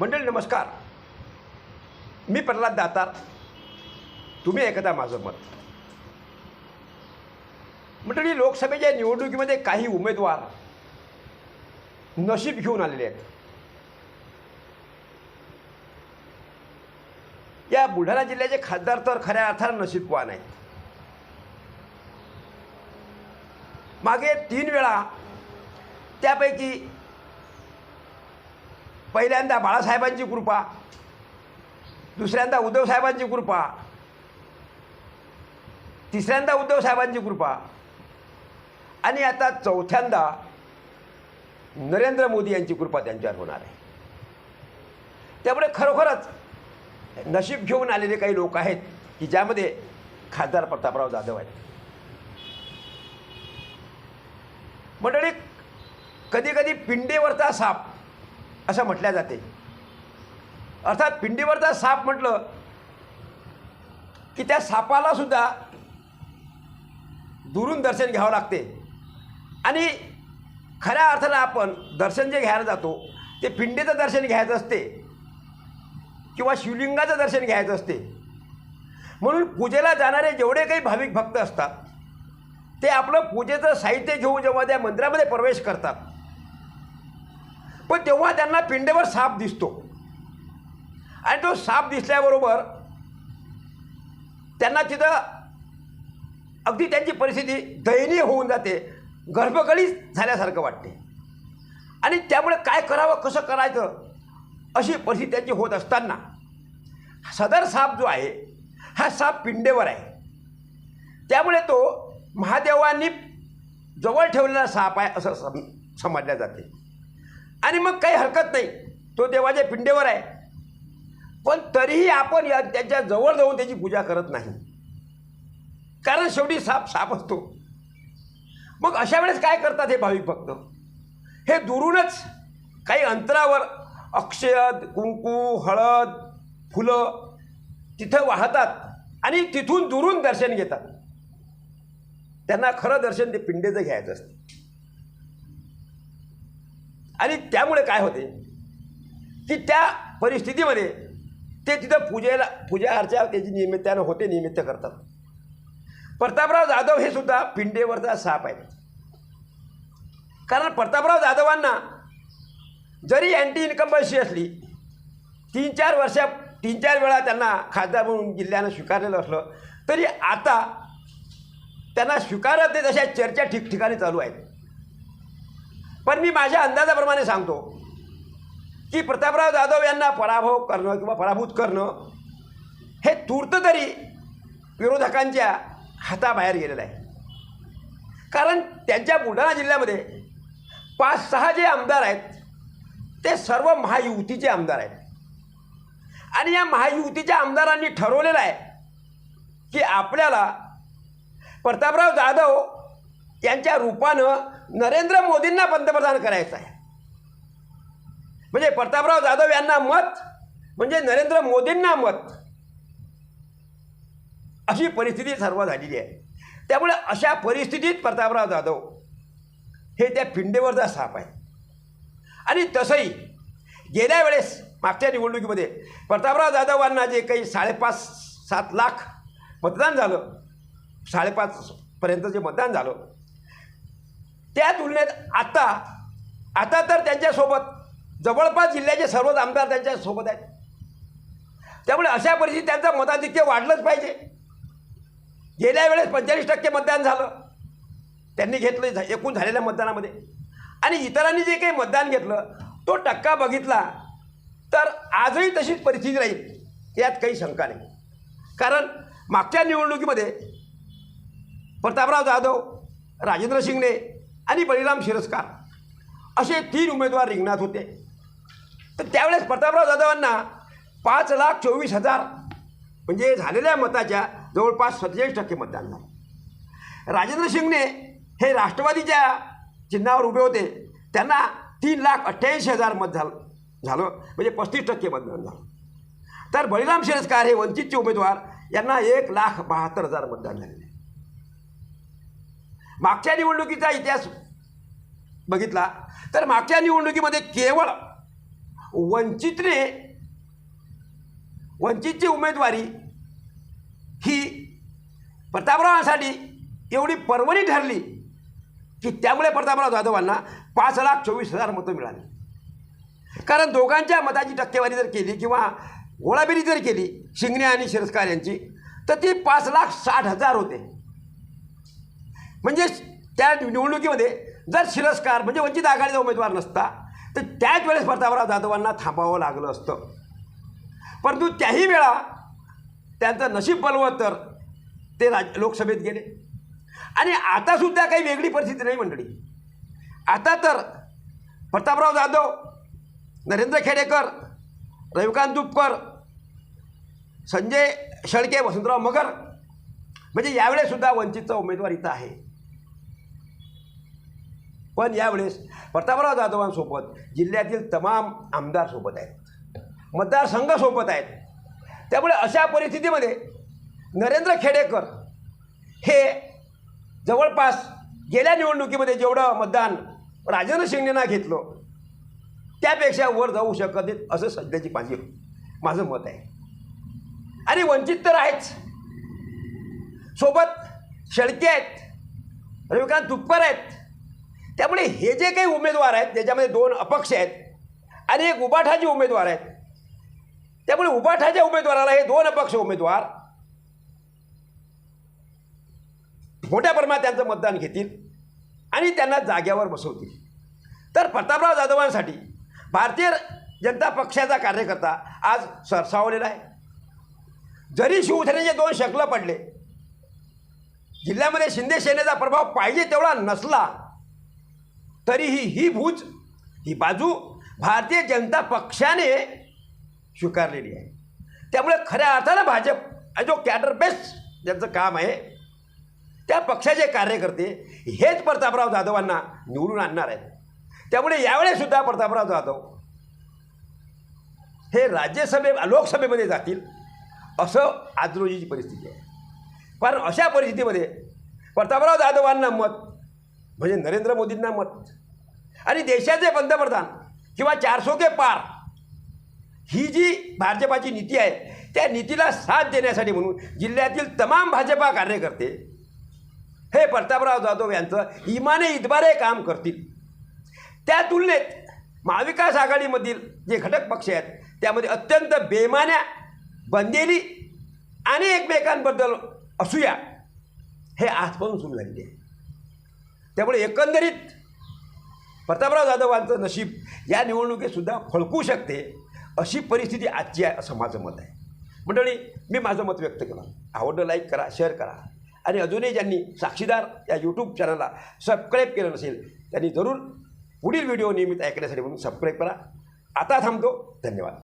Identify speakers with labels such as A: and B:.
A: मंडळी नमस्कार. मी प्रल्हाद दातार. तुम्ही ऐकता माझं मत. मंडळी लोकसभेच्या निवडणुकीमध्ये काही उमेदवार नशीब घेऊन आलेले आहेत. या बुलढाणा जिल्ह्याचे खासदार तर खऱ्या अर्थानं नशीबवान आहेत. मागे तीन वेळा त्यापैकी पहिल्यांदा बाळासाहेबांची कृपा दुसऱ्यांदा उद्धवसाहेबांची कृपा तिसऱ्यांदा उद्धवसाहेबांची कृपा. आणि आता चौथ्यांदा नरेंद्र मोदी यांची कृपा त्यांच्यावर होणार आहे. त्यामुळे खरोखरच नशीब घेऊन आलेले काही लोक आहेत की ज्यामध्ये खासदार प्रतापराव जाधव आहेत. मंडळी कधीकधी पिंडेवरचा साप असं म्हटल्या जाते. अर्थात पिंडीवरचा साप म्हटलं की त्या सापाला सुद्धा दुरून दर्शन घ्यावं लागते. आणि खऱ्या अर्थानं आपण दर्शन जे घ्यायला जातो ते पिंडीचं दर्शन घ्यायचं असते किंवा शिवलिंगाचं दर्शन घ्यायचं असते. म्हणून पूजेला जाणारे जेवढे काही भाविक भक्त असतात ते आपलं पूजेचं साहित्य घेऊन जेव्हा त्या मंदिरामध्ये प्रवेश करतात पण तेव्हा त्यांना पिंडेवर साप दिसतो. आणि तो साप दिसल्याबरोबर त्यांना तिथं अगदी त्यांची परिस्थिती दयनीय होऊन जाते गर्भकळीच झाल्यासारखं वाटते. आणि त्यामुळे काय करावं कसं करायचं अशी परिस्थिती त्यांची होत असताना सदर साप जो आहे हा साप पिंडेवर आहे. त्यामुळे तो महादेवांनी जवळ ठेवलेला साप आहे असं सम समजल्या जाते. आणि मग काही हरकत नाही. तो देवाच्या पिंडेवर आहे. पण तरीही आपण या त्याच्याजवळ जाऊन त्याची पूजा करत नाही. कारण शेवटी साप साप असतो. मग अशा वेळेस काय करतात हे भाविक भक्त? हे दुरूनच काही अंतरावर अक्षयद कुंकू हळद फुलं तिथं वाहतात आणि तिथून दुरून दर्शन घेतात. त्यांना खरं दर्शन ते पिंडेचं घ्यायचं असतं. आणि त्यामुळे काय होते? की त्या परिस्थितीमध्ये ते तिथं पूजेला पूजा अर्चा त्याची निमित्तानं होते निमित्त करतात. प्रतापराव जाधव हे सुद्धा पिंडेवरचा साप आहे कारण प्रतापराव जाधवांना जरी अँटी इन्कम्बन्सी असली तीन चार वर्षा तीन चार वेळा त्यांना खासदार म्हणून जिल्ह्यानं स्वीकारलेलं असलं तरी आता त्यांना स्वीकारत नाही तशा चर्चा ठिकठिकाणी चालू आहेत. पण मी माझ्या अंदाजाप्रमाणे सांगतो की प्रतापराव जाधव यांना पराभव करणं किंवा पराभूत करणं हे तूर्त तरी विरोधकांच्या हाताबाहेर गेलेलं आहे. कारण त्यांच्या बुलढाणा जिल्ह्यामध्ये पाच सहा जे आमदार आहेत ते सर्व महायुतीचे आमदार आहेत. आणि या महायुतीच्या आमदारांनी ठरवलेलं आहे की आपल्याला प्रतापराव जाधव यांच्या रूपानं नरेंद्र मोदींना पंतप्रधान करायचं आहे. म्हणजे प्रतापराव जाधव यांना मत म्हणजे नरेंद्र मोदींना मत. अशी परिस्थिती सर्व झालेली आहे. त्यामुळे अशा परिस्थितीत प्रतापराव जाधव हे त्या पिंडेवरचा साप आहे आणि तसंही गेल्या वेळेस मागच्या निवडणुकीमध्ये प्रतापराव जाधवांना जे काही साडेपाच सात लाख मतदान झालं साडेपाचपर्यंत जे मतदान झालं त्या तुलनेत आता आता तर त्यांच्यासोबत जवळपास जिल्ह्याचे सर्वच आमदार त्यांच्यासोबत आहेत. त्यामुळे अशा परिस्थितीत त्यांचं मताधिक्य वाढलंच पाहिजे. गेल्या वेळेस पंचेचाळीस टक्के मतदान झालं. त्यांनी घेतलं झा- एकूण झालेल्या मतदानामध्ये. आणि इतरांनी जे काही मतदान घेतलं तो टक्का बघितला तर आजही तशीच परिस्थिती राहील यात काही शंका नाही. कारण मागच्या निवडणुकीमध्ये प्रतापराव जाधव राजेंद्र शिंगणे आणि बळीराम शिरस्कार असे तीन उमेदवार रिंगणात होते. तर त्यावेळेस प्रतापराव जाधवांना पाच लाख चोवीस हजार म्हणजे झालेल्या मताच्या जवळपास सत्तेचाळीस टक्के मतदान झालं. राजेंद्र शिंगणे हे राष्ट्रवादीच्या चिन्हावर उभे होते. त्यांना तीन लाख अठ्ठ्याऐंशी हजार मत झालं झालं म्हणजे पस्तीस टक्के मतदान झालं. तर बळीराम शिरस्कार हे वंचितचे उमेदवार यांना एक लाख बहात्तर हजार मतदान झालेले मागच्या निवडणुकीचा इतिहास बघितला तर मागच्या निवडणुकीमध्ये केवळ वंचितने वंचितची उमेदवारी ही प्रतापरावांसाठी एवढी पर्वणी ठरली की त्यामुळे प्रतापराव जाधवांना पाच लाख चोवीस हजार मतं मिळाली. कारण दोघांच्या मताची टक्केवारी जर केली किंवा गोळाबेरी जर केली शिंगणे आणि शिरस्कार यांची तर ती पाच लाख साठ हजार होते. म्हणजे त्या निवडणुकीमध्ये जर शिरस्कार म्हणजे वंचित आघाडीचा उमेदवार नसता तर त्याच वेळेस प्रतापराव जाधवांना थांबावं लागलं असतं. परंतु त्याही वेळा त्यांचं नशीब बलवं तर ते राज लोकसभेत गेले. आणि आतासुद्धा काही वेगळी परिस्थिती नाही मंडळी. आता तर प्रतापराव जाधव नरेंद्र खेडेकर रविकांत तुपकर संजय शेळके वसंतराव मगर म्हणजे यावेळेससुद्धा वंचितचा उमेदवार इथं आहे. पण यावेळेस प्रतापराव जाधवांसोबत जिल्ह्यातील तमाम आमदारसोबत आहेत. मतदारसंघासोबत आहेत. त्यामुळे अशा परिस्थितीमध्ये नरेंद्र खेडेकर हे जवळपास गेल्या निवडणुकीमध्ये जेवढं मतदान राजेंद्र शिंगणेना घेतलं त्यापेक्षा वर जाऊ शकत नाहीत असं सध्याची माझी माझं मत आहे. आणि वंचित तर आहेच. सोबत शेळके आहेत रविकांत तुपकर आहेत त्यामुळे हे जे काही उमेदवार आहेत त्याच्यामध्ये दोन अपक्ष आहेत आणि एक उबाठाचे उमेदवार आहेत त्यामुळे उबाठाच्या उमेदवाराला हे दोन अपक्ष उमेदवार मोठ्या प्रमाणात त्यांचं मतदान घेतील आणि त्यांना जाग्यावर बसवतील. तर प्रतापराव जाधवांसाठी भारतीय जनता पक्षाचा कार्यकर्ता आज सरसावलेला आहे. जरी शिवसेनेचे दोन शकलं पडले जिल्ह्यामध्ये शिंदे सेनेचा प्रभाव पाहिजे तेवढा नसला तरीही ही भूज ही बाजू भारतीय जनता पक्षाने स्वीकारलेली आहे. त्यामुळे खऱ्या अर्थानं भाजप जो कॅडर बेस्ट ज्यांचं काम आहे त्या पक्षाचे कार्यकर्ते हेच प्रतापराव जाधवांना निवडून आणणार आहेत. त्यामुळे यावेळेसुद्धा प्रतापराव जाधव हे राज्यसभे लोकसभेमध्ये जातील असं आज रोजीची परिस्थिती आहे. कारण अशा परिस्थितीमध्ये प्रतापराव जाधवांना मत म्हणजे नरेंद्र मोदींना मत. आणि देशाचे पंतप्रधान किंवा चारसो के पार ही जी भाजपाची नीती आहे त्या नीतीला साथ देण्यासाठी म्हणून जिल्ह्यातील तमाम भाजपा कार्यकर्ते हे प्रतापराव जाधव यांचं इमाने इतबारे काम करतील. त्या तुलनेत महाविकास आघाडीमधील जे घटक पक्ष आहेत त्यामध्ये अत्यंत बेमान्या बंदेली आणि एकमेकांबद्दल असूया हे आजपासून सुरू झालेली आहे. त्यामुळे एकंदरीत प्रतापराव जाधवांचं नशीब या निवडणुकीतसुद्धा फळकू शकते अशी परिस्थिती आजची आहे असं माझं मत आहे. मंडळी मी माझं मत व्यक्त केलं आवडलं लाईक करा शेअर करा. आणि अजूनही ज्यांनी साक्षीदार या यूट्यूब चॅनलला सबस्क्राईब केलं नसेल त्यांनी जरूर पुढील व्हिडिओ नियमित ऐकण्यासाठी म्हणून सबस्क्राईब करा. आता थांबतो. धन्यवाद.